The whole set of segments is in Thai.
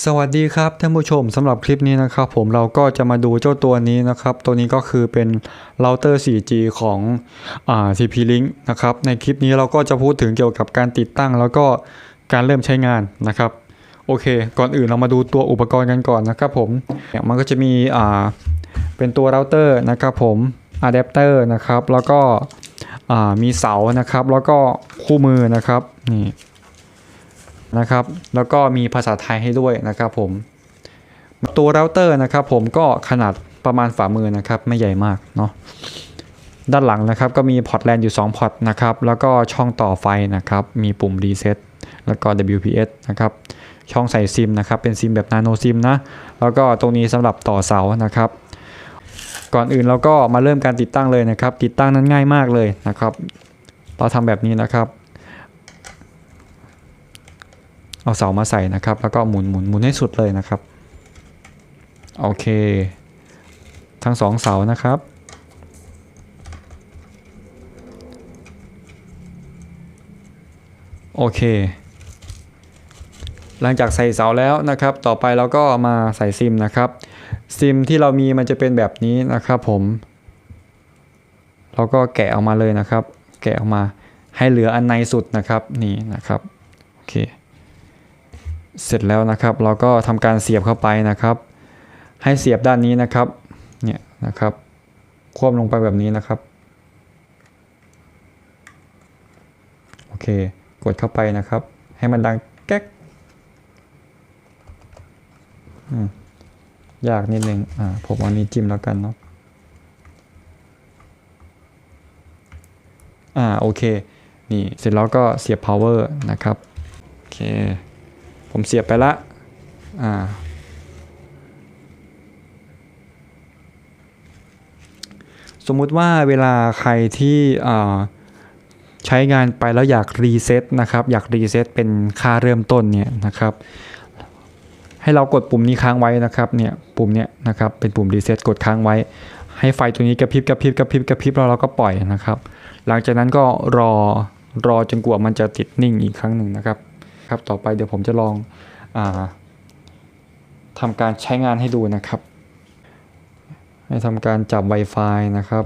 สวัสดีครับท่านผู้ชมสำหรับคลิปนี้นะครับ ผมเราก็จะมาดูเจ้าตัวนี้นะครับ ตัวนี้ก็คือเป็นเราเตอร์ 4G ของอ่า TP-Link นะครับในคลิปนี้เราก็จะพูดถึงเกี่ยวกับการติดตั้ง แล้วก็การเริ่มใช้งานนะครับโอเค ก่อนอื่นเรามาดูตัวอุปกรณ์กันก่อนนะครับผมมันก็จะมีอ่าเป็นตัวเราเตอร์นะครับผมอะแดปเตอร์นะครับแล้วก็มีเสานะครับ แล้วก็คู่มือนะครับนี่ นะครับ แล้วก็มีภาษาไทยให้ด้วยนะครับผม ตัวเราเตอร์นะครับผมก็ขนาดประมาณฝ่ามือนะครับ ไม่ใหญ่มากเนาะ ด้านหลังนะครับก็มีพอร์ตแลนอยู่ 2 พอร์ตนะครับ แล้วก็ช่องต่อไฟนะครับ มีปุ่มรีเซ็ตแล้วก็ WPS นะครับ ช่องใส่ซิมนะครับ เป็นซิมแบบนาโนซิมนะ แล้วก็ตรงนี้สำหรับต่อเสานะครับ ก่อนอื่นเราก็มาเริ่มการติดตั้งเลยนะครับ ติดตั้งนั้นง่ายมากเลยนะครับ เราทำแบบนี้นะครับ เอาเสามาใส่นะครับ แล้วก็หมุนหมุนหมุนให้สุดเลยนะครับ โอเค ทั้งสองเสานะครับ โอเค หลังจากใส่เสาแล้วนะครับ ต่อไปเราก็มาใส่ซิมนะครับ ซิมที่เรามีมันจะเป็นแบบนี้นะครับผมเราก็แกะออกมาเลยนะครับ แกะออกมาให้เหลืออันในสุดนะครับ นี่นะครับ โอเค เสร็จแล้วนะครับ เราก็ทำการเสียบเข้าไปนะครับ ให้เสียบด้านนี้นะครับเนี่ยนะครับควบลงไปแบบนี้นะครับโอเค กดเข้าไปนะครับ ให้มันดังแก๊กยากนิดนึงอ่าผมเอานี้จิ้มแล้วกันเนาะอ่าโอเค นี่เสร็จแล้วก็เสียบ power นะครับ โอเค ผมเสียบไปละอ่าสมมุติว่าเวลาใครที่ใช้งานไปแล้วอยากรีเซ็ตนะครับอยากรีเซ็ตเป็นค่าเริ่มต้นเนี่ยนะครับให้เรากดปุ่มนี้ค้างไว้นะครับเนี่ยปุ่มเนี้ยนะครับเป็นปุ่มรีเซ็ตกดค้างไว้ ให้ไฟตัวนี้กระพริบกระพริบกระพริบกระพริบแล้วเราก็ปล่อยนะครับ หลังจากนั้นก็รอรอจนกว่ามันจะติดนิ่งอีกครั้งหนึ่งนะครับ ครับ ต่อไปเดี๋ยวผมจะลองอทำการใช้งานให้ดูนะครับ ให้ทำการจับ Wi-Fi นะครับ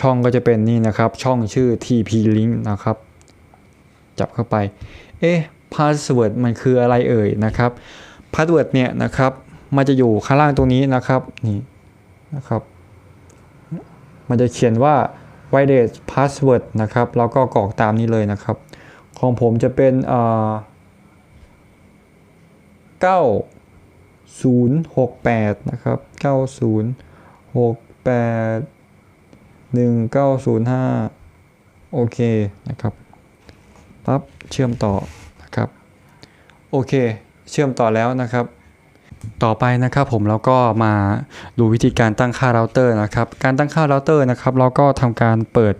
ช่องก็จะเป็นนี่นะครับ ช่องชื่อ TP-Link นะครับ จับเข้าไป เอ๊ะ password มันคืออะไรเอ่ยนะครับ password เนี่ยนะครับ มันจะอยู่ข้างล่างตรงนี้นะครับ นี่นะครับ มันจะเขียนว่า wireless password นะครับ แล้วก็กรอกตามนี้เลยนะครับ ของผมจะเป็นอ่า9068นะครับ9068 1905โอเคนะครับปั๊บเชื่อมต่อนะครับโอเค เชื่อมต่อแล้วนะครับ ต่อไปนะครับผมเราก็มาดูวิธีการตั้งค่าเราเตอร์นะครับ การตั้งค่าเราเตอร์นะครับ เราก็ทำการเปิด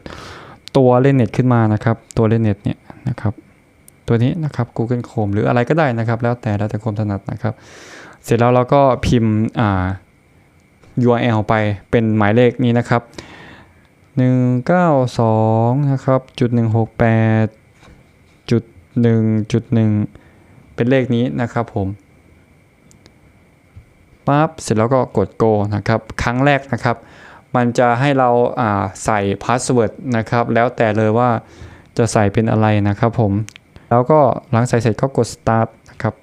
ตัวเล่นเน็ตขึ้นมานะครับ ตัวเล่นเน็ตเนี่ยนะครับ ตัวนี้นะครับ Google Chrome หรืออะไรก็ได้นะครับ แล้วแต่แล้วแต่ความถนัดนะครับ เสร็จแล้วเราก็พิมพ์อ่า URL ไปเป็นหมายเลขนี้นะครับ 192นะครับจุด168จุด1จุด1เป็นเลขนี้นะครับผมปั๊บเสร็จแล้วก็กด go นะครับ ครั้งแรกนะครับ มันจะให้เราใส่พาสเวิร์ดนะครับ แล้วแต่เลยว่าจะใส่เป็นอะไรนะครับผม แล้วก็หลังใส่เสร็จก็กด start นะครับ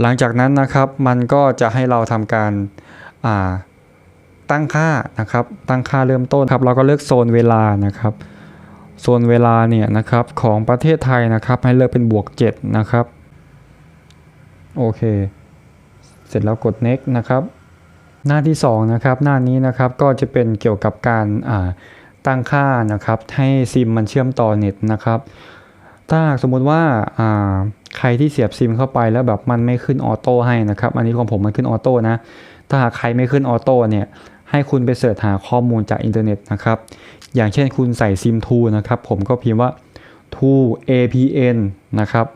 หลังจากนั้นนะครับมันก็จะให้เราทำการตั้งค่านะครับ ตั้งค่าเริ่มต้นครับ เราก็เลือกโซนเวลานะครับ โซนเวลาเนี่ยนะครับของประเทศไทยนะครับ ให้เลือกเป็นบวก 7 นะครับ โอเค เสร็จแล้วกด next นะครับ หน้าที่2นะครับหน้านี้นะครับก็จะเป็นเกี่ยวกับการตั้งค่านะครับให้ซิมมันเชื่อมต่อเน็ตนะครับ ถ้าสมมุติว่าใครที่เสียบซิมเข้าไปแล้วแบบมันไม่ขึ้นออโต้ให้นะครับ อันนี้ของผมมันขึ้นออโต้นะ ถ้าหากใครไม่ขึ้นออโต้เนี่ยให้คุณไปเสิร์ชหาข้อมูลจากอินเทอร์เน็ตนะครับ อย่างเช่นคุณใส่ซิมทูนะครับ ผมก็พิมพ์ว่า to apn นะครับ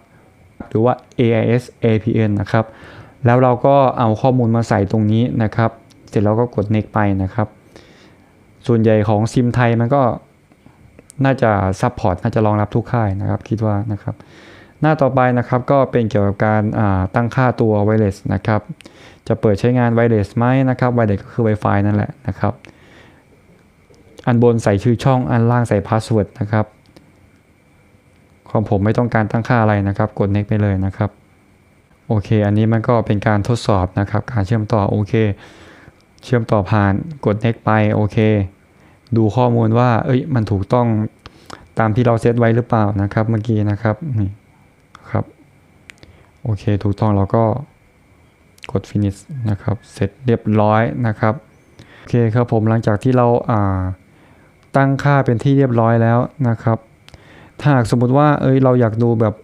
หรือว่า ais apn นะครับ แล้วเราก็เอาข้อมูลมาใส่ตรงนี้นะครับ เสร็จแล้วก็กด next ไปนะครับ ส่วนใหญ่ของซิมไทยมันก็น่าจะซัพพอร์ตน่าจะรองรับทุกค่ายนะครับ คิดว่านะครับ หน้าต่อไปนะครับก็เป็นเกี่ยวกับการาตั้งค่าตัวไวเลสนะครับ จะเปิดใช้งานไวเลสไหมนะครับไวเลสก็คือ Wi-Fi นั่นแหละนะครับ อันบนใส่ชื่อช่องอันล่างใส่พาสเวิร์ดนะครับของผมไม่ต้องการตั้งค่าอะไรนะครับ กด next ไปเลยนะครับ โอเค อันนี้มันก็เป็นการทดสอบนะครับ การเชื่อมต่อโอเค เชื่อมต่อผ่านกด next ไปโอเค ดูข้อมูลว่า เอ้ย มันถูกต้องตามที่เราเซตไว้หรือเปล่านะครับ เมื่อกี้นะครับนี่ครับ โอเค ถูกต้องเราก็กด finish นะครับ เสร็จเรียบร้อยนะครับ โอเคครับผมหลังจากที่เราอ่าตั้งค่าเป็นที่เรียบร้อยแล้วนะครับ ถ้าหากสมมติว่า เอ้ย เราอยากดูแบบ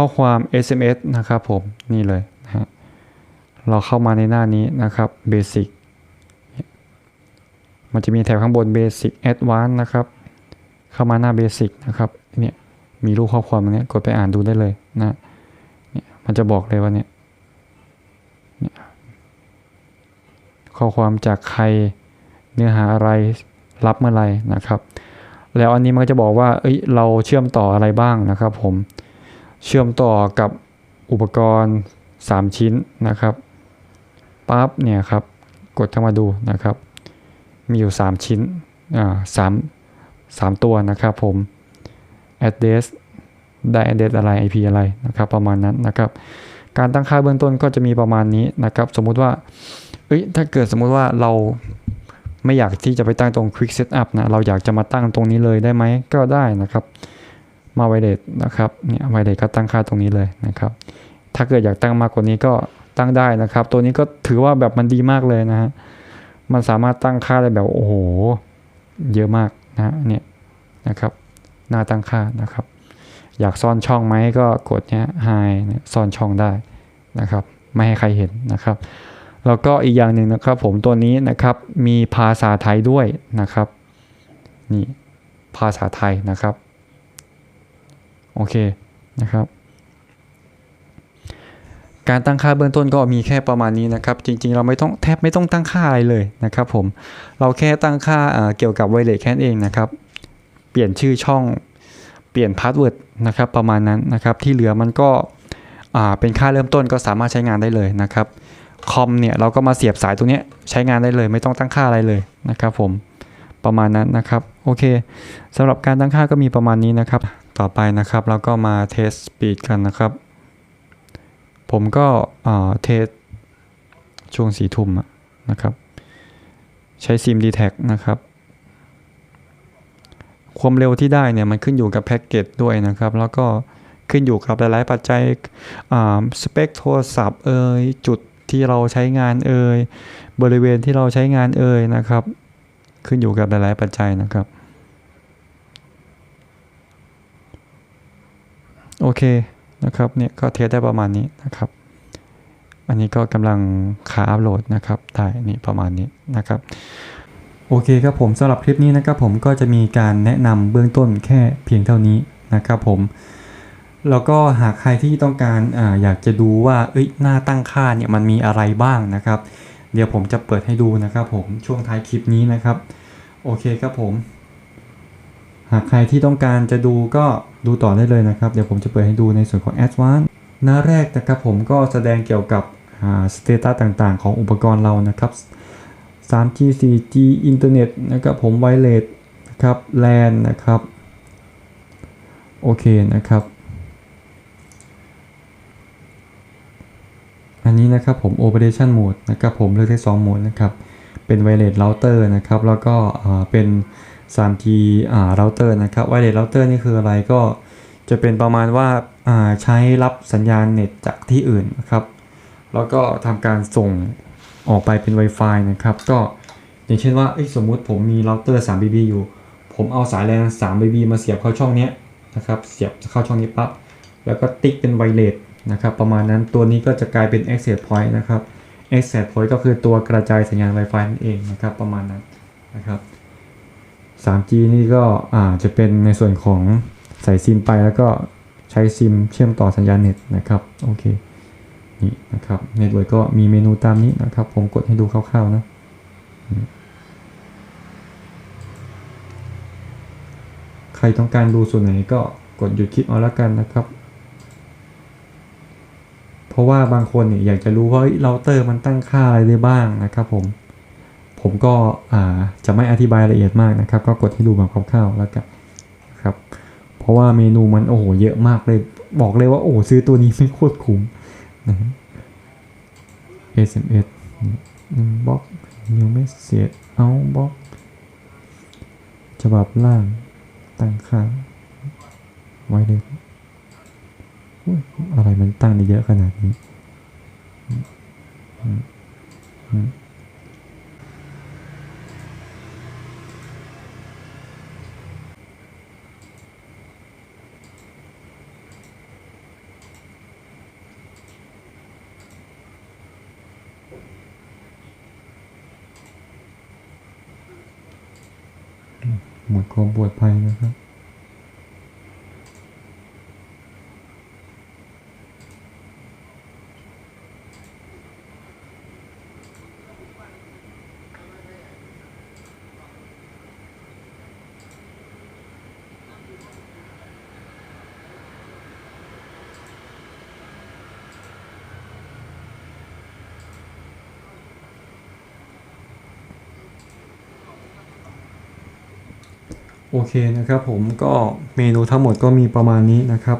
ข้อความ SMS นะครับผมนี่เลยนะฮะเราเข้ามาในหน้านี้นะครับ Basic มันจะมีแถบข้างบน Basic Advanced นะครับ เข้ามาหน้า Basic นะครับเนี่ยมีรูปข้อความตรงนี้กดไปอ่านดูได้เลยนะเนี่ยมันจะบอกเลยว่าเนี่ยข้อความจากใครเนื้อหาอะไรรับเมื่อไรนะครับ แล้วอันนี้มันก็จะบอกว่าเอ้ยเราเชื่อมต่ออะไรบ้างนะครับผม เชื่อมต่อกับอุปกรณ์ 3 ชิ้นนะครับปั๊บเนี่ยครับกดเข้ามาดูนะครับ มีอยู่ 3 ชิ้นอ่าสามสามตัวนะครับผม address ได้ address อะไร IP อะไรนะครับ ประมาณนั้นนะครับ การตั้งค่าเบื้องต้นก็จะมีประมาณนี้นะครับ สมมุติว่าเอ้ยถ้าเกิดสมมุติว่าเราไม่อยากที่จะไปตั้งตรง quick setup นะ เราอยากจะมาตั้งตรงนี้เลยได้ไหมก็ได้นะครับ มาไวเลสนะครับเนี่ยไวเลสก็ตั้งค่าตรงนี้เลยนะครับ ถ้าเกิดอยากตั้งมากกว่านี้ก็ตั้งได้นะครับ ตัวนี้ก็ถือว่าแบบมันดีมากเลยนะฮะมันสามารถตั้งค่าได้แบบโอ้โหเยอะมากนะเนี่ยนะครับหน้าตั้งค่านะครับ อยากซ่อนช่องไหมก็กดเนี้ย high เนี่ยซ่อนช่องได้นะครับ ไม่ให้ใครเห็นนะครับ แล้วก็อีกอย่างหนึ่งนะครับ ผมตัวนี้นะครับมีภาษาไทยด้วยนะครับนี่ภาษาไทยนะครับ โอเคนะครับ การตั้งค่าเบื้องต้นก็มีแค่ประมาณนี้นะครับ จริงๆ เราไม่ต้องแทบไม่ต้องตั้งค่าอะไรเลยนะครับผม เราแค่ตั้งค่าเกี่ยวกับไวเลสแค่นเองนะครับ เปลี่ยนชื่อช่อง เปลี่ยนพาสเวิร์ดนะครับประมาณนั้นนะครับ ที่เหลือมันก็เป็นค่าเริ่มต้นก็สามารถใช้งานได้เลยนะครับคอมเนี่ยเราก็มาเสียบสายตรงนี้ใช้งานได้เลย ไม่ต้องตั้งค่าอะไรเลยนะครับผมประมาณนั้นนะครับ โอเคสำหรับการตั้งค่าก็มีประมาณนี้นะครับ ต่อไปนะครับเราก็มาเทสสปีดกันนะครับ ผมก็เทสช่วงสีทุ่มนะครับ ใช้ซิม d t แทนะครับ ความเร็วที่ได้เนี่ยมันขึ้นอยู่กับแพ็กเกจด้วยนะครับ แล้วก็ขึ้นอยู่กับหลาย ๆ ปัจจัยสเปคโทรศัพท์เอ่ยจุดที่เราใช้งานเอ่ยบริเวณที่เราใช้งานเอ่ยนะครับ ขึ้นอยู่กับหลาย ๆ ปัจจัยนะครับ โอเคนะครับเนี่ยก็เทสได้ประมาณนี้นะครับ อันนี้ก็กำลังขาอัพโหลดนะครับได้นี่ประมาณนี้นะครับโอเคครับผมสำหรับคลิปนี้นะครับผมก็จะมีการแนะนำเบื้องต้นแค่เพียงเท่านี้นะครับผมแล้วก็หากใครที่ต้องการออยากจะดูว่าเอ้ยหน้าตั้งค่าเนี่ยมันมีอะไรบ้างนะครับ เดี๋ยวผมจะเปิดให้ดูนะครับผมช่วงท้ายคลิปนี้นะครับ โอเคครับผม หากใครที่ต้องการจะดูก็ดูต่อได้เลยนะครับ เดี๋ยวผมจะเปิดให้ดูในส่วนของ Advanced หน้าแรกนะครับผมก็แสดงเกี่ยวกับสเตตัสต่างๆ ของอุปกรณ์เรานะครับ 3G 4G อินเทอร์เน็ตนะครับผมไวเลสนะครับ LAN นะครับโอเคนะครับ อันนี้นะครับผม Operation Mode นะครับผมเลือกได้2โหมดนะครับ เป็น Wireless Router นะครับ แล้วก็เป็น 3G อ่า router นะครับ Wireless Router นี่คืออะไรก็จะเป็นประมาณว่าอ่าใช้รับสัญญาณเน็ตจากที่อื่นนะครับ แล้วก็ทำการส่งออกไปเป็น Wi-Fi นะครับ ก็อย่างเช่นว่าสมมุติผมมีเราเตอร์ 3BB อยู่ ผมเอาสายแลน 3BB มาเสียบเข้าช่องนี้นะครับ เสียบเข้าช่องนี้ปั๊บ แล้วก็ติ๊กเป็นไวเลสนะครับ ประมาณนั้น ตัวนี้ก็จะกลายเป็น access point นะครับ access point ก็คือตัวกระจายสัญญาณ Wi-Fi นั่นเองนะครับ ประมาณนั้นนะครับ 3G นี่ก็อ่าจะเป็นในส่วนของใส่ซิมไปแล้วก็ใช้ซิมเชื่อมต่อสัญญาณเน็ตนะครับโอเคนี่นะครับเน็ตเวิร์กก็มีเมนูตามนี้นะครับ ผมกดให้ดูคร่าวๆนะใครต้องการดูส่วนไหนก็กดหยุดคลิปเอาละกันนะครับ เพราะว่าบางคนเนี่ยอยากจะรู้ว่าเฮ้ยเราเตอร์มันตั้งค่าอะไรได้บ้างนะครับผม ผมก็จะไม่อธิบายละเอียดมากนะครับ ก็กดให้ดูแบบคร่าวๆแล้วกันครับ เพราะว่าเมนูมันโอ้โหเยอะมากเลย บอกเลยว่าโอ้ซื้อตัวนี้ไม่โคตรคุ้มนะฮะ SMS อินบ็อกนิวเมสเซจเอาบ็อกฉบับล่างตั้งค่าไว้เลยอะไรมันตั้งได้เยอะขนาดนี้อื มอืมอืมหมวดความปลอดภัยนะครับ โอเคนะครับผมก็เมนูทั้งหมดก็มีประมาณนี้นะครับ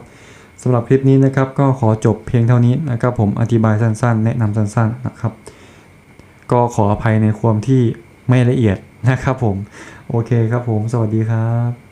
สำหรับคลิปนี้นะครับก็ขอจบเพียงเท่านี้นะครับผมอธิบายสั้นๆ แนะนำสั้นๆนะครับ ก็ขออภัยในความที่ไม่ละเอียดนะครับผม โอเคครับผม สวัสดีครับ